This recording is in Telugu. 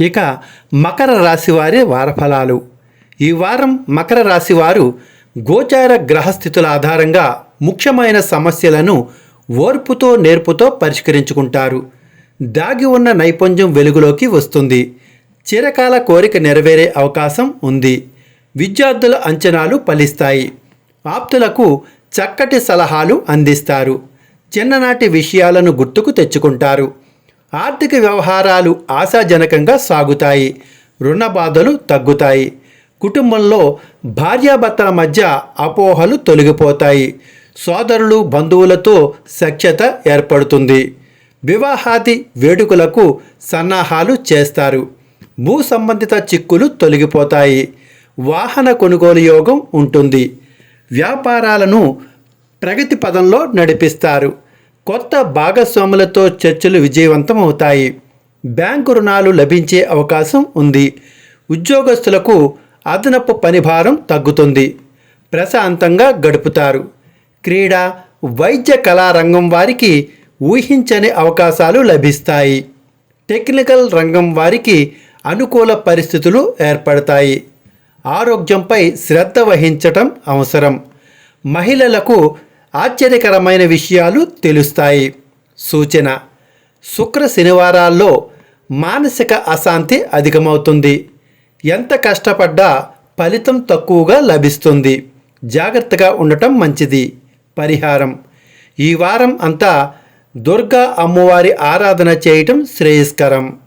ఇక మకర రాశి వారి వారఫలాలు. ఈ వారం మకర రాశి వారు గోచార గ్రహస్థితుల ఆధారంగా ముఖ్యమైన సమస్యలను ఓర్పుతో నేర్పుతో పరిష్కరించుకుంటారు. దాగి ఉన్న నైపుణ్యం వెలుగులోకి వస్తుంది. చిరకాల కోరిక నెరవేరే అవకాశం ఉంది. విద్యార్థుల అంచనాలు ఫలిస్తాయి. ఆప్తులకు చక్కటి సలహాలు అందిస్తారు. చిన్ననాటి విషయాలను గుర్తుకు తెచ్చుకుంటారు. ఆర్థిక వ్యవహారాలు ఆశాజనకంగా సాగుతాయి రుణ బాధలు తగ్గుతాయి కుటుంబంలో భార్యాభర్తల మధ్య అపోహలు తొలగిపోతాయి సోదరులు బంధువులతో సఖ్యత ఏర్పడుతుంది. వివాహాది వేడుకలకు సన్నాహాలు చేస్తారు. భూ సంబంధిత చిక్కులు తొలగిపోతాయి. వాహన కొనుగోలు యోగం ఉంటుంది. వ్యాపారాలను ప్రగతి పదంలో నడిపిస్తారు. కొత్త భాగస్వాములతో చర్చలు విజయవంతం అవుతాయి బ్యాంకు రుణాలు లభించే అవకాశం ఉంది. ఉద్యోగస్తులకు అదనపు పనిభారం తగ్గుతుంది. ప్రశాంతంగా గడుపుతారు. క్రీడా వైద్య కళారంగం వారికి ఊహించని అవకాశాలు లభిస్తాయి. టెక్నికల్ రంగం వారికి అనుకూల పరిస్థితులు ఏర్పడతాయి. ఆరోగ్యంపై శ్రద్ధ వహించటం అవసరం. మహిళలకు ఆశ్చర్యకరమైన విషయాలు తెలుస్తాయి. సూచన శుక్ర శనివారాల్లో మానసిక అశాంతి అధికమవుతుంది. ఎంత కష్టపడ్డా ఫలితం తక్కువగా లభిస్తుంది. జాగ్రత్తగా ఉండటం మంచిది. పరిహారం ఈ వారం అంతా దుర్గా అమ్మవారి ఆరాధన చేయటం శ్రేయస్కరం.